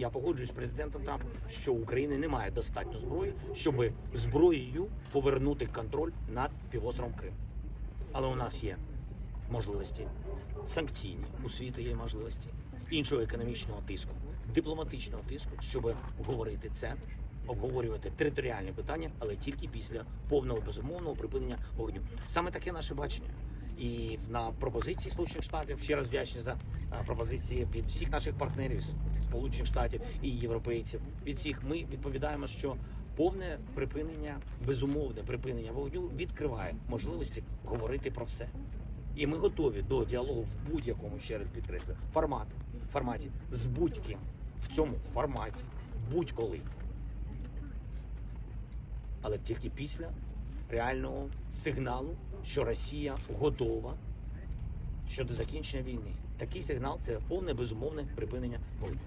я погоджуюсь з президентом Трампом, що України немає достатньо зброї, щоб зброєю повернути контроль над півостровом Крим. Але у нас є можливості санкційні, у світу є можливості іншого економічного тиску, дипломатичного тиску, щоб говорити це, обговорювати територіальні питання, але тільки після повного безумовного припинення вогню. Саме таке наше бачення. І на пропозиції Сполучених Штатів ще раз вдячні за пропозиції від всіх наших партнерів Сполучених Штатів і європейців. Від всіх ми відповідаємо, що повне припинення, безумовне припинення вогню відкриває можливості говорити про все. І ми готові до діалогу в будь-якому ще раз підкреслюю формат, форматі з будь-ким в цьому форматі, будь-коли. Але тільки після реального сигналу, що Росія готова щодо закінчення війни. Такий сигнал це повне безумовне припинення вогню.